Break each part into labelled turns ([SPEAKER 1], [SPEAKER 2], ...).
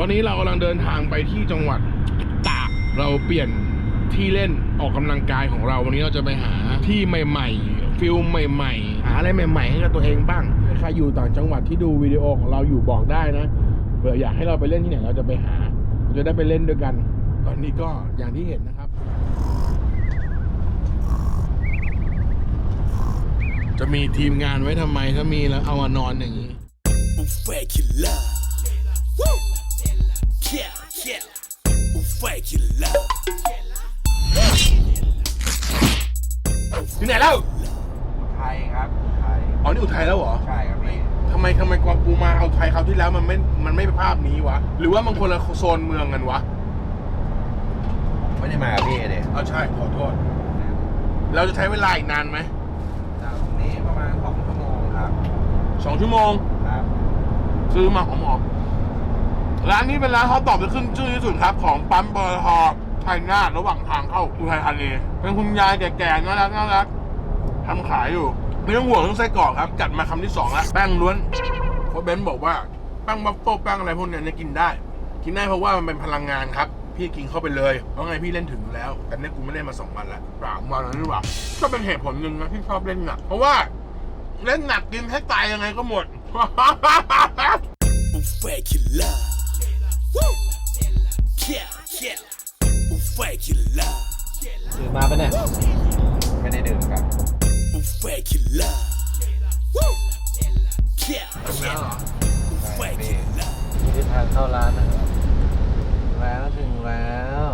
[SPEAKER 1] ตอนนี้เรากำลังเดินทางไปที่จังหวัดตากเราเปลี่ยนที่เล่นออกกำลังกายของเราวันนี้เราจะไปหาที่ใหม่ ๆ ฟิลใหม่ ๆ หาอะไรใหม่ ๆ ให้กับตัวเองบ้างใครอยู่ต่างจังหวัดที่ดูวิดีโอของเราอยู่บอกได้นะเผื่ออยากให้เราไปเล่นที่ไหนเราจะไปหาเราจะได้ไปเล่นด้วยกัน ตอนนี้ก็อย่างที่เห็นนะครับ จะมีทีมงานไว้ทำไมถ้ามีแล้วเอามานอนอย่างนี้
[SPEAKER 2] Buffet killer. Woo! Yeah, yeah. Buffet killer.
[SPEAKER 1] ที่ไหนแล้ว
[SPEAKER 3] ไทยครับไทย
[SPEAKER 1] อ๋อนี่อุทัยแล้วเหรอ
[SPEAKER 3] ใช่ครับพี่
[SPEAKER 1] ทำไมทำไมกวางกูมาเอาไทยคราวที่แล้วมันไม่ มันไม่เป็นภาพนี้วะ หรือว่ามันคนละโซนเมืองกันวะ
[SPEAKER 3] ไม่ได้มากับพี่เลย
[SPEAKER 1] เอาใช่ขอโทษ เราจะใช้เวลาอีกนานไหม
[SPEAKER 3] จากตรงนี้ประมาณสองชั่วโมงครับ
[SPEAKER 1] สองชั่วโมง
[SPEAKER 3] ครับ
[SPEAKER 1] ซื้อมาหอมๆ ร้านนี้เป็นร้านฮอตตอบที่ขึ้นชื่อที่สุดครับ ของปั๊มปตทไทยนาทระหว่างทางเข้าอุทัยธานีเป็นคุณยายแก่ๆน่ารักน่ารักทำขายอยู่ไม่ต้องห่วงเรื่องไส้กรอกครับ จัดมาคำที่สองแล้วแป้งล้วนเพราะเบนซ์บอกว่าแป้งบัฟเฟิลแป้งอะไรพวกเนี้ยเนี่ยกินได้ กินได้เพราะว่ามันเป็นพลังงานครับ พี่กินเข้าไปเลยเพราะไงพี่เล่นถึงแล้ว แต่เนี่ยกูไม่เล่นมาสองวันละสามวันแล้วนี่หว่าก็เป็นเหตุผลหนึ่งนะที่ชอบเล่นหนักเพราะว่าเล่นหนักกินให้ตายยังไงก็หมด
[SPEAKER 2] Buffet
[SPEAKER 3] ดื่มมาปะเนี่ยไม่ได้ดื่มครับ
[SPEAKER 2] Buffet killer. Woo! Yeah, yeah. Buffet killer.
[SPEAKER 3] ที่ทางเข้าร้านนะแล้วถึงแล้ว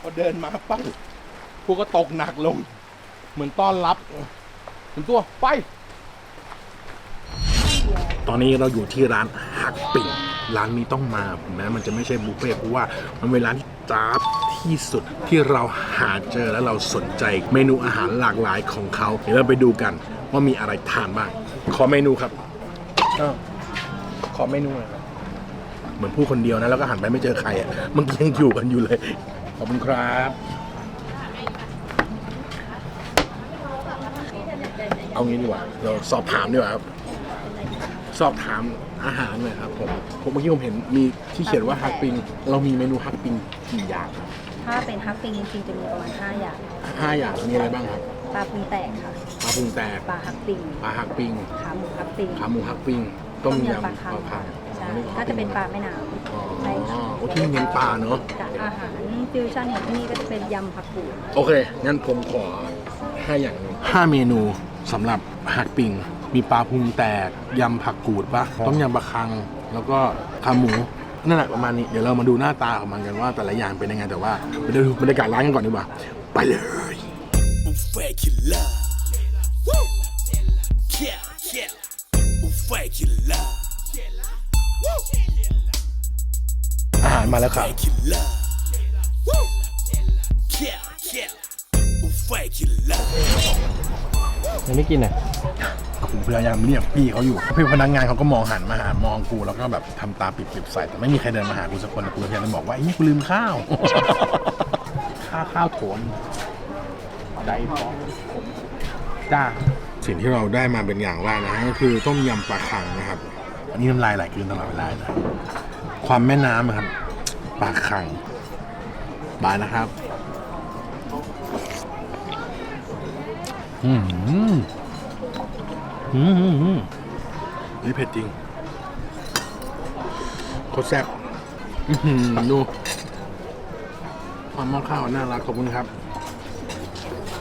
[SPEAKER 1] พอเดินมาปั๊บพวกก็ตกหนักลง เหมือนต้อนรับถึงตัวไป ตอนนี้เราอยู่ที่ร้านหักปิ่ง ร้านนี้ต้องมาถึงแม้มันจะไม่ใช่บุฟเฟ่ต์เพราะว่ามันเป็นร้านที่จ้าบที่สุดที่เราหาเจอและเราสนใจเมนูอาหารหลากหลายของเขาเดี๋ยวเราไปดูกันว่ามีอะไรทานบ้าง ขอเมนูครับอ้าวขอเมนูหน่อยครับเหมือนพูดคนเดียวนะแล้วก็หันไปไม่เจอใครอะเมื่อกี้ยังอยู่กันอยู่เลย ขอบคุณครับเอางี้ดีกว่า เราสอบถามดีกว่าครับ สอบถามอาหารหน่อยครับผมผมเมื่อกี้ผมเห็นมีที่เขียนว่าฮักปิง เรามีเมนูฮักปิงกี่อย่างครับ
[SPEAKER 4] ถ้าเป็นฮักปิงจริงๆจะมีประมาณ5อย่าง
[SPEAKER 1] ห้าอย่างมีอะไรบ้างครับ
[SPEAKER 4] ปลาพุงแตกค่ะ
[SPEAKER 1] ปลาพุงแตก
[SPEAKER 4] ปลาฮักปิง
[SPEAKER 1] ปลาฮักปิง
[SPEAKER 4] ขาหมูฮักปิง
[SPEAKER 1] ขาหมูฮักปิงต้มยำ
[SPEAKER 4] ปลาคัง
[SPEAKER 1] ปลาคัง
[SPEAKER 4] ใช่ถ้าจะเป็นปลาแม่น้
[SPEAKER 1] อ๋อำ
[SPEAKER 4] ใช่ค่ะ
[SPEAKER 1] โอ้ที่นี่เน้นปลาเนอะ
[SPEAKER 4] กับอาหารฟิวชั่นของที่นี่ก็จะเป็นยำผักกูด
[SPEAKER 1] โอเคงั้นผมขอห้าอย่างหนึ่งห้าเมนูสำหรับหักปิง มีปลาพุงแตกยำผักกูดปะต้มยำปลาคัง แล้วก็ขาหมูนั่นแหละประมาณนี้เดี๋ยวเรามาดูหน้าตาของมันกันว่าแต่ละอย่างเป็นยังไงแต่ว่าไปดูบรรยากาศร้านกันก่อนดีกว่าไปเลย
[SPEAKER 2] Buffet killer. Woo! Yeah, yeah. Buffet killer. Woo!
[SPEAKER 1] อาหารมาแล้วครับ
[SPEAKER 3] ยังไม่กินอะ
[SPEAKER 1] ผมพยายามเรียกพี่เขาอยู่พี่พนักงานเขาก็มองหันมาหามองกูแล้วก็แบบทำตาปิดๆใส่แต่ไม่มีใครเดินมาหากูสักคนแต่กูพยายามจะบอกว่าไอ้นี่กูลืมข้าว ข้าวข้าวโถนได้พอจ้าสิ่งที่เราได้มาเป็นอย่างแรกนะฮะก็คือต้มยำปลาคังนะครับ อันนี้น้ำลายไหลกลืนตลอดเวลานะความแม่น้ำอะครับปลาคังบายนะครับ อืมอืมอืมอืมนี่เผ็ดจริงโคตรแซ่บอื้อหือดูความหม้อข้าวน่ารักขอบคุณครับ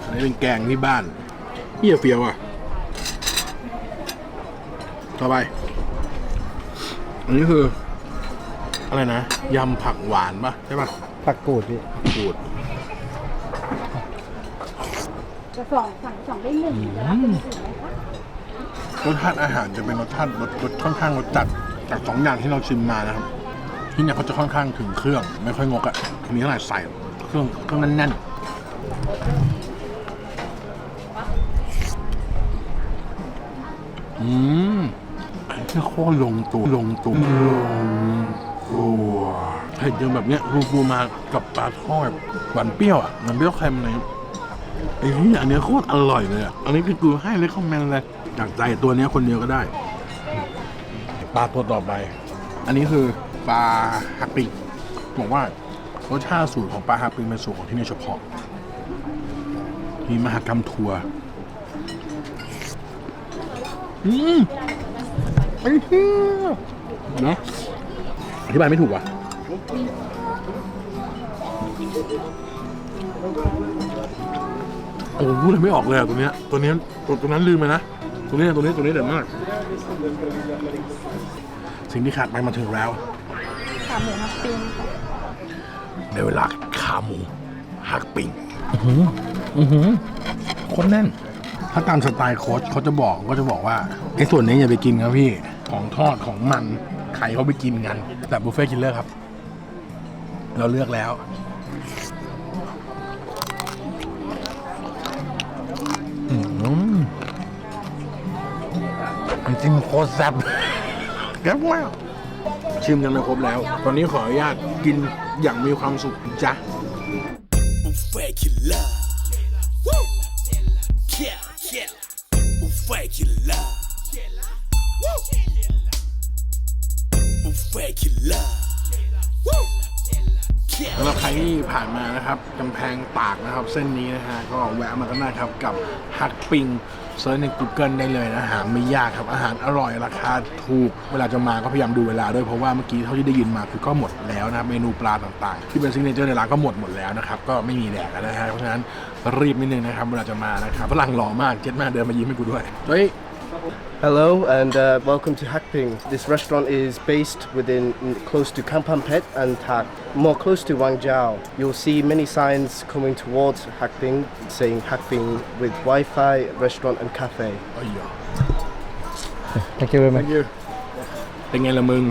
[SPEAKER 1] อันนี้เป็นแกงที่บ้านเฮียเฟียวอะ ต่อไป อันนี้คือ อะไรนะ ยำผักหวานปะใช่ปะ
[SPEAKER 3] ผักกูดพี่
[SPEAKER 1] กูด
[SPEAKER 4] จะสองสั่งสองได้หนึ่งจะรับเป็นสี่ไหมคะ
[SPEAKER 1] รสชาติอาหารจะเป็นรสชาติรสรสค่อนข้างรสจัดจากสองอย่างที่เราชิมมานะครับที่เนี่ยเขาจะค่อนข้างถึงเครื่อง ไม่ค่อยงกอะ่ะมีเท่าไหร่ใส่เครื่องเครื่องแน่นๆอืมไอ้ที่โคตรลงตัวลงตัวลงตัวเผ็ดยังแบบเนี้ยฟูฟูมากับปลาทอดหวานเปรี้ยวอะมันเปรี้ยวเค็มเลย ไอ้ที่อันเนี้ยโคตรอร่อยเลยอะ อันนี้คือกูให้เลยคอมเมนต์เลยจากใจตัวเนี้ยคนเดียวก็ได้ ปลาตัวต่อไป อันนี้คือปลาฮักปิงบอกว่ารสชาติสูตรของปลาฮักปิงเป็นสูตรของที่นี่เฉพาะ มีมหากรรมทัวร์อืมไอ้เหี้ยเนาะอธิบายไม่ถูกว่ะ โอ้โหพูดอะไรไม่ออกเลยอะตัวเนี้ยตัวเนี้ยตัวตัวนั้นลืมไปนะตัวเนี้ยตัวนี้ตัวนี้เด็ดมาก สิ่งที่ขาดไปมาถึงแล้ว
[SPEAKER 4] ขาหมูฮับปิ้งค่ะ
[SPEAKER 1] ในเวลาขาหมูหักปิงอือหืออือหือคนแน่น ถ้าตามสไตล์โค้ชเขาจะบอกก็จะบอกว่าไอ้ส่วนนี้อย่าไปกินครับพี่ของทอดของมันใครเขาไปกินกัน แต่บุฟเฟ่ต์กินเลอร์ครับ เราเลือกแล้ว น้ำจิ้มโคตรแซ่บแซ่บมากชิมกันไปครบแล้ว ตอนนี้ขออนุญาตกินอย่างมีความสุขจ้ะ
[SPEAKER 3] Buffet killer. Woo! Yeah, yeah. Buffet killer. Woo! Buffet killer. Woo!
[SPEAKER 1] สำหรับใครที่ผ่านมานะครับกำแพงตากนะครับ เส้นนี้นะฮะก็แวะมากันได้ครับกับฮักปิง เซิร์ชใน Google ได้เลยนะอาหารไม่ยากครับอาหารอร่อยราคาถูก เวลาจะมาก็พยายามดูเวลาด้วยเพราะว่าเมื่อกี้เท่าที่ได้ยินมาคือก็หมดแล้วนะเมนูปลาต่างๆ ที่เป็นซิกเนเจอร์ในร้านก็หมดหมดแล้วนะครับก็ไม่มีแดกแล้วนะฮะเพราะฉะนั้นรีบนิดนึงนะครับเวลาจะมานะครับฝรั่งหล่อมากเจ็ดมากเดินมายิ้มให้กูด้วยเฮ้ย
[SPEAKER 5] Hello and uh, welcome to Hakping. This restaurant is based within mm, close to Kampang Pet and Tak, more close to Wangjiao. You'll see many signs coming towards Hakping saying Hakping with Wi-Fi, restaurant and cafe.
[SPEAKER 1] อ้ย
[SPEAKER 5] Thank you very
[SPEAKER 1] Thank you เป็นไงล่ะมึง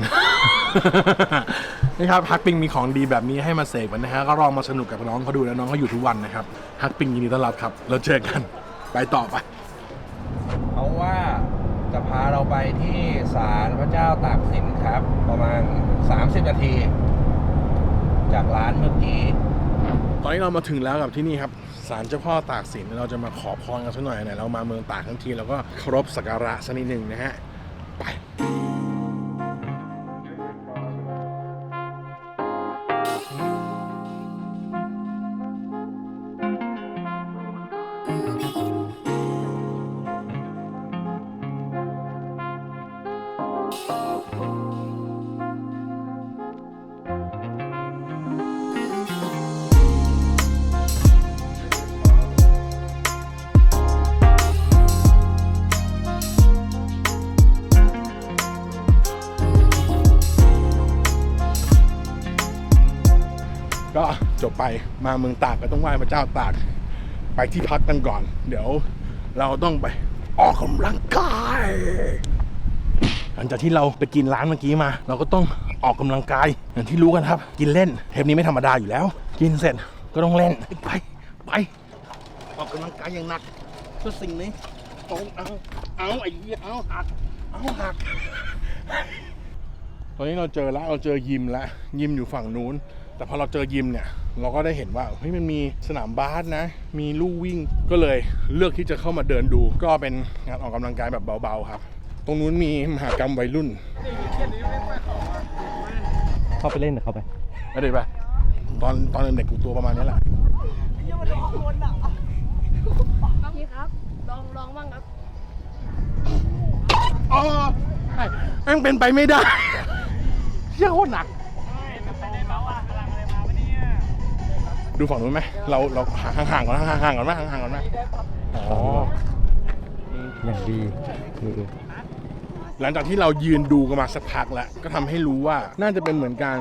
[SPEAKER 1] นี่ครับฮักปิงมีของดีแบบนี้ให้มาเสกกันนะฮะก็ลองมาสนุกกับน้องเขาดูนะน้องเขาอยู่ทุกวันนะครับฮักปิงยินดีต้อนรับครับ แล้วเจอกัน ไปต่อไป
[SPEAKER 5] เขาว่า จะพาเราไปที่ศาลพระเจ้าตากสินครับ ประมาณ 30 นาที จากร้านเมื่อกี้
[SPEAKER 1] ตอนนี้เรามาถึงแล้วกับที่นี่ครับศาลเจ้าพ่อตากสินเราจะมาขอพรกันสักหน่อยไหนเรามาเมืองตากทั้งทีเราก็เคารพสักการะสักนิดหนึ่งนะฮะไป ก็จบไปมาเมืองตากก็ต้องไหว้พระเจ้าตาก ไปที่พักกันก่อน เดี๋ยวเราต้องไปออกกำลังกายหลังจากที่เราไปกินร้านเมื่อกี้มา เราก็ต้องออกกำลังกายอย่างที่รู้กันครับ กินเล่นเทปนี้ไม่ธรรมดาอยู่แล้ว กินเสร็จก็ต้องเล่นไปไป ออกกำลังกายอย่างหนักเพื่อสิ่งนี้เอาเอาเอาไอ้เหี้ยเอาหักเอาหัก ตอนนี้เราเจอแล้วเราเจอยิมแล้วยิมอยู่ฝั่งนู้น แต่พอเราเจอยิมเนี่ย เราก็ได้เห็นว่าเฮ้ยมันมีสนามบาสนะ มีลู่วิ่งก็เลยเลือกที่จะเข้ามาเดินดู ก็เป็นงานออกกำลังกายแบบเบาๆครับ ตรงนู้นมีมหากรรมวัยรุ่น
[SPEAKER 5] เข้าไปเล่นกับเขาไป
[SPEAKER 1] ไม่ได้ปะตอนตอนเด็กๆกูตัวประมาณนี้แหละ
[SPEAKER 6] พี่ครับลองลองบ้างครับ
[SPEAKER 1] อ๋อใช่แม่งเป็นไปไม่ได้ เชี่ยโคตรหนัก ดูฝั่งนู้นไหมเราเราห่างๆก่อนนะห่างๆก่อนไหมห่างๆก่อนไหมอ๋อ
[SPEAKER 5] อย่างดี
[SPEAKER 1] หลังจากที่เรายืนดูกันมาสักพักแล้ว ก็ทำให้รู้ว่าน่าจะเป็นเหมือนการ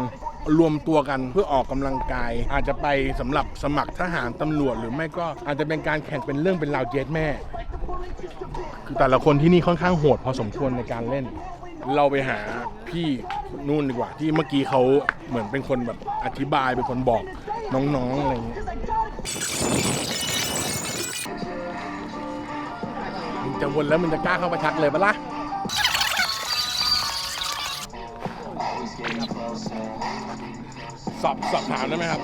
[SPEAKER 1] รวมตัวกันเพื่อออกกำลังกาย อาจจะไปสำหรับสมัครทหารตำรวจหรือไม่ก็อาจจะเป็นการแข่งเป็นเรื่องเป็นราวเจสแม่ คือแต่ละคนที่นี่ค่อนข้างโหดพอสมควรในการเล่น เราไปหาพี่นู่นดีกว่า ที่เมื่อกี้เขาเหมือนเป็นคนแบบอธิบายเป็นคนบอกน้องๆอะไรอย่างเงี้ยมึงจะวนแล้วมึงจะกล้าเข้าไปทักเลยปะล่ะ สอบสอบถามได้ไหมครับ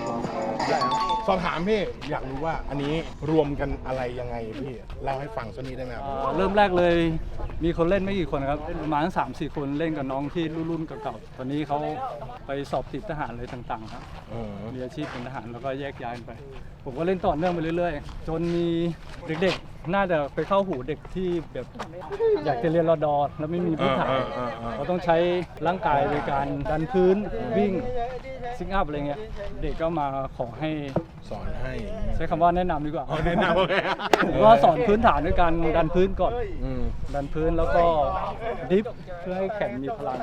[SPEAKER 1] สอบถามพี่อยากรู้ว่าอันนี้รวมกันอะไรยังไงพี่เล่าให้ฟังสักนิดได้ไหมครับ
[SPEAKER 7] เอ่อเริ่มแรกเลยมีคนเล่นไม่กี่คนครับประมาณสามสี่คนเล่นกับน้องที่รุ่นๆเก่าๆตอนนี้เขาไปสอบติดทหารอะไรต่างๆครับ
[SPEAKER 1] เออ
[SPEAKER 7] มีอาชีพเป็นทหารแล้วก็แยกย้ายกันไป ผมก็เล่นต่อเนื่องไปเรื่อยๆ จนมีเด็กๆ น่าจะไปเข้าหูเด็กที่แบบอยากจะเรียนรอดอแล้วไม่มีพื้นฐาน
[SPEAKER 1] เออเออเออ
[SPEAKER 7] เขาต้องใช้ร่างกายในการดันพื้นวิ่ง ซิงอัพอะไรเงี้ยเด็กก็มาขอให้
[SPEAKER 1] สอนให้อย่างนี้
[SPEAKER 7] ใช้คำว่าแนะนำดีกว่า
[SPEAKER 1] อ๋อแนะนำโอเค
[SPEAKER 7] ผมก็สอนพื้นฐานด้วยการดันพื้นก่อน
[SPEAKER 1] อืม
[SPEAKER 7] ดันพื้นแล้วก็ดิฟเพื่อให้แขนมีพลัง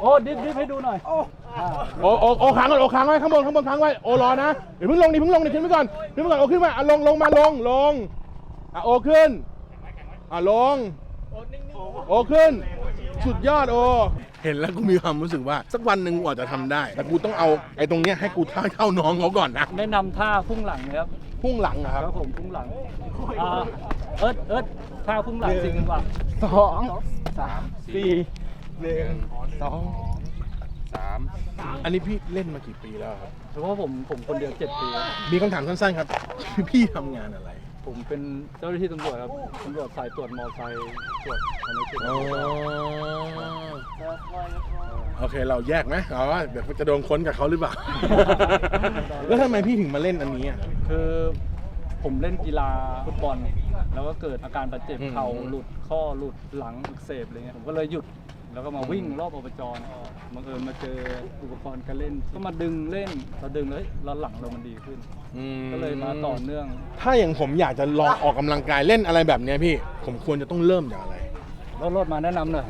[SPEAKER 7] โอ้ดิฟดิฟให้ดูหน่อยอ่า
[SPEAKER 1] โอโอโอค้างก่อนโอค้างไว้ข้างบนข้างบนค้างไว้โอรอนะเดี๋ยวเพิ่งลงดิเพิ่งลงดิขึ้นไปก่อนขึ้นไปก่อนโอขึ้นมาอะลงลงมาลงลงอะโอขึ้นอะลง โอขึ้น สุดยอดโอ เห็นแล้วกูมีความรู้สึกว่า สักวันหนึ่งกูอาจจะทำได้ แต่กูต้องเอาไอ้ตรงเนี้ยให้กูเท่าเท่าน้องเขาก่อนนะ
[SPEAKER 7] แนะนำท่าพุ่งหลังนะครับ
[SPEAKER 1] พุ่งหลังนะค
[SPEAKER 7] ค
[SPEAKER 1] รั
[SPEAKER 7] รั
[SPEAKER 1] บบ
[SPEAKER 7] ผมพุ่งหลังอ่าเอิร์ดเอิร์ดท่าพุ่งหลังสิจังหวะสองสามสี่
[SPEAKER 1] หนึ่งสองสามอันนี้พี่เล่นมากี่ปีแล้วครับ
[SPEAKER 7] เพราะว่าผมผมคนเดียวเจ็ดปีครับ
[SPEAKER 1] มีคำถามสั้นๆครับ พี่ทำงานอะไร
[SPEAKER 7] ผมเป็นเจ้าหน้าที่ตำรวจครับตำรวจสายตรวจมอไซค์ตรวจภายในเขต
[SPEAKER 1] อ๋อโอเคเราแยกไหมเอาว่าเดี๋ยวจะโดนค้นกับเขาหรือเปล่า แล้วทำไมพี่ถึงมาเล่นอันนี้อะ
[SPEAKER 7] คือผมเล่นกีฬาฟุตบอล แล้วก็เกิดอาการบาดเจ็บ
[SPEAKER 1] อืม
[SPEAKER 7] เข่าหลุดข้อหลุดหลังอักเสบอะไรเงี้ยผมก็เลยหยุด แล้วก็มาวิ่งรอบอบจรบังเอิญมาเจออุปกรณ์การเล่น ก็มาดึงเล่นเราดึงเลยแล้วหลังเรามันดีขึ้นก็เลยมาต่อเนื่อง
[SPEAKER 1] ถ้าอย่างผมอยากจะลองออกกำลังกายเล่นอะไรแบบเนี้ยพี่ ผมควรจะต้องเริ่มจากอะไร
[SPEAKER 7] รถรถมาแนะนำหน่อย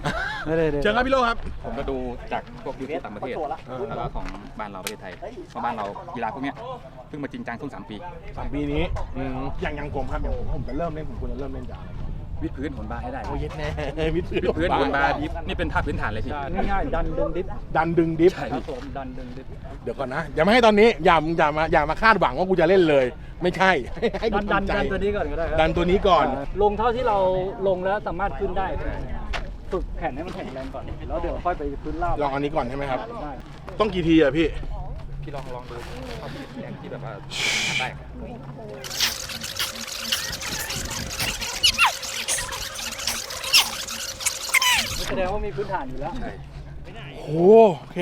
[SPEAKER 7] ได้เลย
[SPEAKER 1] เชิญครับพี่โลครับ
[SPEAKER 8] ผมก็ดูจากพวกยูทูบต่างประเทศแล้วก็ของบ้านเราประเทศไทยเพราะบ้านเรากีฬาพวกเนี้ยเพิ่งมาจริงจังช่วงสามปี
[SPEAKER 1] สามปีนี้ อย่างอย่างผมครับอย่างผมผมจะเริ่มเล่นผมควรจะเริ่มเล่นจากอะไร
[SPEAKER 8] วิดพื้นโหนบาร์ให้ได้
[SPEAKER 1] โอ้ยแน่วิดพื้น
[SPEAKER 8] วิดพื้นโหนบาร์ดิฟนี่เป็นท่าพื้นฐานเลยพี่
[SPEAKER 7] ใช่ง่ายๆดันดึงดิฟ
[SPEAKER 1] ดันดึงดิฟ
[SPEAKER 7] ครับผมดันดึงดิฟ
[SPEAKER 1] เดี๋ยวก่อนนะ อย่ามาให้ตอนนี้ อย่าอย่ามาอย่ามาคาดหวังว่ากูจะเล่นเลย ไม่ใช่ ให้ให้กู
[SPEAKER 7] ดันดัน
[SPEAKER 1] ทำใจ
[SPEAKER 7] ดันตัวนี้ก่อนก็ได้ครับ
[SPEAKER 1] ดันตัวนี้ก่อน
[SPEAKER 7] ลงเท่าที่เราลงแล้วสามารถขึ้นได้ฝึกแขนให้มันแข็งแรงก่อน แล้วเดี๋ยวค่อยไปพื้นราบ
[SPEAKER 1] ลองอันนี้ก่อนใช่ไหมครับ
[SPEAKER 7] ได้
[SPEAKER 1] ต้องกี่ทีอะพี่
[SPEAKER 8] พี่ลองลองดูท่าแรงที่แบบว่าได้
[SPEAKER 7] แสดงว่ามีพื้นฐานอยู่แล้ว
[SPEAKER 1] โอ้โอเค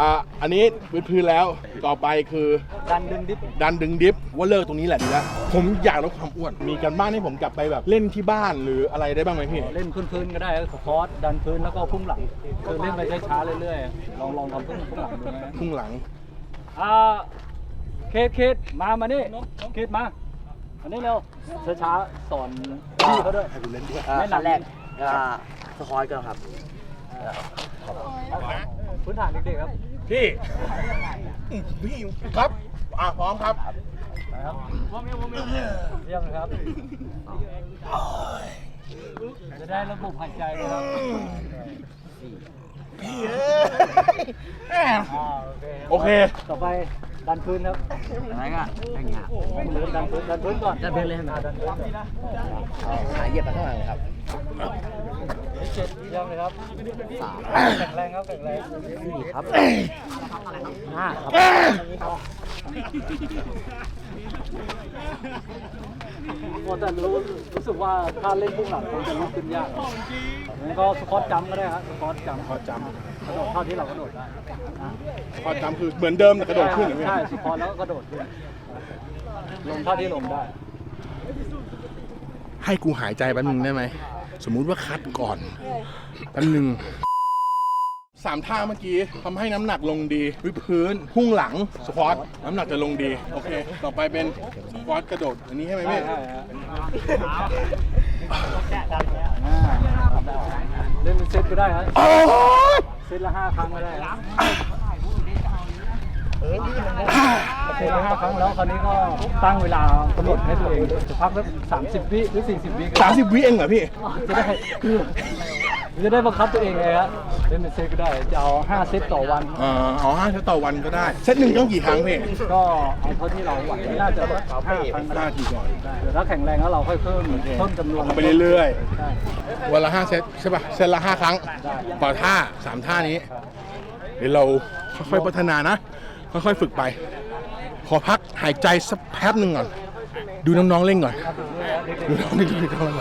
[SPEAKER 1] อะอันนี้วิดพื้นแล้วต่อไปคือ
[SPEAKER 7] ดันดึงดิฟ
[SPEAKER 1] ดันดึงดิฟว่าเลิกตรงนี้แหละดีแล้วผมอยากลดความอ้วนมีกันบ้านให้ผมกลับไปแบบเล่นที่บ้านหรืออะไรได้บ้างไหมพี่
[SPEAKER 7] เล่นพื้นๆก็ได้คอร์สดันพื้นแล้วก็พุ่งหลังคือเล่นไปช้าๆเรื่อยๆลองลองทำพุ่งพุ่งหลังดูนะ
[SPEAKER 1] พุ่งหลัง
[SPEAKER 7] อ่าเคสเคสมามานี่เคสมาอันนี้เร็วช้าๆสอนพี่เขาด้วย
[SPEAKER 1] ให้กูเล่นด้วย
[SPEAKER 7] แนะนำแรก
[SPEAKER 5] สคอยกันครับ
[SPEAKER 7] พื้นฐานเด็กๆครับ
[SPEAKER 1] พี่พี่ครับ อะพร้อมครับ
[SPEAKER 7] นะครับเยี่ยมเลยครับ จะได้ระบบหายใจเลยครับ
[SPEAKER 1] พี่เอ้ยแหม
[SPEAKER 7] อ่าโอเค
[SPEAKER 1] โอเค
[SPEAKER 7] ต่อไปดันพื้นครับ
[SPEAKER 5] อะไรก็อย่างเงี้ย
[SPEAKER 7] ดันพื้นดันพื้นก่อน
[SPEAKER 5] ดันพื้นเลยใช่ไหม
[SPEAKER 7] อ่าดันพื้น
[SPEAKER 5] ขาเหยียบไปข้างหลังครับ
[SPEAKER 7] เจ็ดเยี่ยมเลยครับแข็งแรงครับแข็งแรง
[SPEAKER 5] ครับห้าครับ
[SPEAKER 7] โอ้แต่รู้รู้สึกว่าถ้าเล่นพุ่งหลังคงจะลุกขึ้นยากงั้นก็สควอตจัมป์ก็ได้ครับสควอตจัมป์
[SPEAKER 1] พอจ
[SPEAKER 7] กระโดดเท่าที่เรากระโดดได้ำ
[SPEAKER 1] พอจำคือเหมือนเดิมแต่กระโดดขึ้นอย่างเงี้ย
[SPEAKER 7] ใช่สควอตแล้วก็กระโดดขึ้นลงเท่าที่ลงได้
[SPEAKER 1] ให้กูหายใจแป๊บนึงได้ไหม สมมุติว่าคัดก่อนแป๊บนึงสามท่าเมื่อกี้ทำให้น้ำหนักลงดี วิดพื้นพุ่งหลังสควอตน้ำหนักจะลงดี โอเค ต่อไปเป็นสควอตกระโดด อันนี้ใช่ไหม
[SPEAKER 7] ได้
[SPEAKER 1] พี่
[SPEAKER 7] ได้ฮะอ่าเล่นเป็นเซตก็ได้ครับ
[SPEAKER 1] โอ้ย
[SPEAKER 7] เซตละห้าครั้งก็ได้ครับ เซตละห้าครั้งแล้วคราวนี้ก็ตั้งเวลากำหนดให้ตัวเองจะพักสักสามสิบวิหรือสี่สิบวิก็ได้
[SPEAKER 1] สามสิบวิเองเหรอพี่
[SPEAKER 7] จะได้คือจะได้บังคับตัวเองไงฮะเล่นเป็นเซตก็ได้จะเอาห้าเซตต่อวัน
[SPEAKER 1] อ๋ออ๋อห้าเซตต่อวันก็ได้ เซตหนึ่งต้องกี่ครั้งพี่
[SPEAKER 7] ก็เอาเท่าที่เราไหวน่าจะสักห้าครั้งก็
[SPEAKER 1] ห้า
[SPEAKER 7] ได้
[SPEAKER 1] ทีก่อน
[SPEAKER 7] ได้เดี๋ยวถ้าแข็งแรงแล้วเราค่อยเพิ่มเพิ่มจำนวน
[SPEAKER 1] ไปเรื่อย
[SPEAKER 7] ใช่
[SPEAKER 1] ๆวันละห้าเซตใช่ป่ะ เซตละห้าครั้ง
[SPEAKER 7] ได้
[SPEAKER 1] ต่อท่าสามท่านี้ เดี๋ยวเราค่อยๆพัฒนานะ ค่อยๆฝึกไป ขอพักหายใจสักแป๊บหนึ่งก่อน ดูน้องๆเล่นก่อน ดูน้องๆเล่นก่อน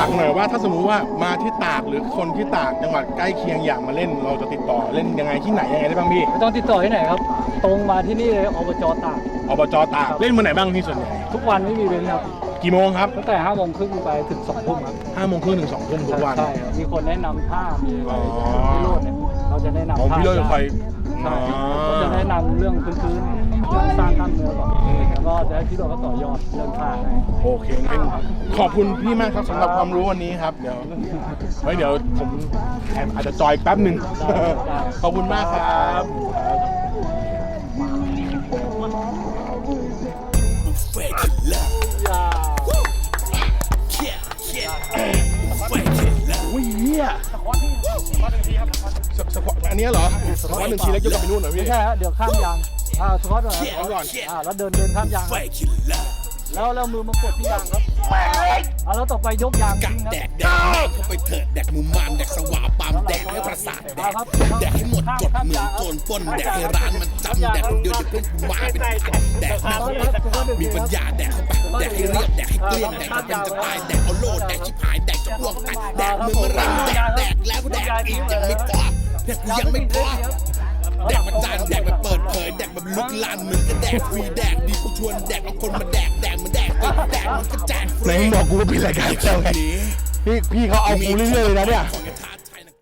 [SPEAKER 1] ากหน่อยว่าถ้าสมมุติว่ามาที่ตากหรือคนที่ตากจังหวัดใกล้เคียงอยากมาเล่น เราจะติดต่อเล่นยังไงที่ไหนยังไงได้บ้างพี่
[SPEAKER 7] ไม่ต้องติดต่อที่ไหนครับ ตรงมาที่นี่เลยอบจตาก
[SPEAKER 1] อบจตากเล่นเมื่อไหนบ้างพี่ส่วนใหญ่
[SPEAKER 7] ทุกวันไม่มีเว้นครับ
[SPEAKER 1] กี่โมงครับ
[SPEAKER 7] ตั้งแต่ห้าโมงครึ่งไปถึงสองทุ่มครับ
[SPEAKER 1] ห้าโมงครึ่งถึงสองทุ่มทุกวัน
[SPEAKER 7] ใช่ครับมีคนแนะนำท่ามีอะไร
[SPEAKER 1] อ๋อ
[SPEAKER 7] พี่โรดเนี่ยเราจะแนะนำ
[SPEAKER 1] ผม
[SPEAKER 7] ท่า
[SPEAKER 1] พี่โรจน์จะคอย
[SPEAKER 7] ใช่
[SPEAKER 1] อ๋อ
[SPEAKER 7] เราจะแนะนำเรื่องพื้นๆเรื่องสร้างกล้ามเนื้อก่อนแล้วก็จะให้พี่โรดก็ต่อยอดเรื่องท่าให้
[SPEAKER 1] โอเคงั้นขอบคุณพี่มากครับสำหรับความรู้วันนี้ครับ เดี๋ยวไว้เดี๋ยวผมแอบอาจจะจอยแป๊บหนึ่ง ขอบคุณมากครับ
[SPEAKER 3] Buffet killer. Woo. Yeah, yeah. Buffet killer.
[SPEAKER 1] อุ้ยเนี่ยสสควอตอันเนี้ยเหรอสควอตหนึ่งทีแล้วยกกลับไปนู่นเหรอพี่
[SPEAKER 7] ไม่ใช่ฮะเดี๋ยวข้ามยาง อ่าสควอตก่อนครับ
[SPEAKER 3] Yeah,
[SPEAKER 1] ก่อน
[SPEAKER 7] อ่า
[SPEAKER 3] yeah.
[SPEAKER 7] แล้วเดินเดินข้ามยางครับ
[SPEAKER 3] Buffet killer.
[SPEAKER 7] แล้วแล้วมือมากดที่ยางครับอ่าแล้วต่อไปยกยาง
[SPEAKER 3] กั
[SPEAKER 7] ทิ้
[SPEAKER 3] ด
[SPEAKER 7] งครับ
[SPEAKER 3] แดกแดกแม่งเข้าไปเถิดแดกมุมมามแดกสว่าปามแดกให้ประสาทแดกแดกให้หมดจดเมืองโจรปล้นแดกให้ร้านมันจำแดกคนเดียวเดี๋ยวพวกกูมาเป็นพันแดกแม่งมีปัญญาแดกเข้าไปแดกให้เรียบแดกให้เกลี้ยงแดกจะเป็นจะตายแดกเอาโลดแดกชิบหายแดกจะอ้วกแตกแดกมึงมารังแดกแดกแล้วแดกอีกยังไม่พอแดกกูยังไม่พอ แดกมาจานแดกมาเปิดเผยแดกแบบลุกลานมึงก็แดกฟรีแดกดีกูชวนแดกเอาคนมาแดกแดกมาแดกติดแดกมันก็แจกฟ
[SPEAKER 1] ไหน
[SPEAKER 3] รี
[SPEAKER 1] มึงบอกกูว่าเป็นรายการเจ้าไงพี่พี่เขาเอากูเรื่อยๆเลยนะเนี่ย
[SPEAKER 3] ขอแค่ถ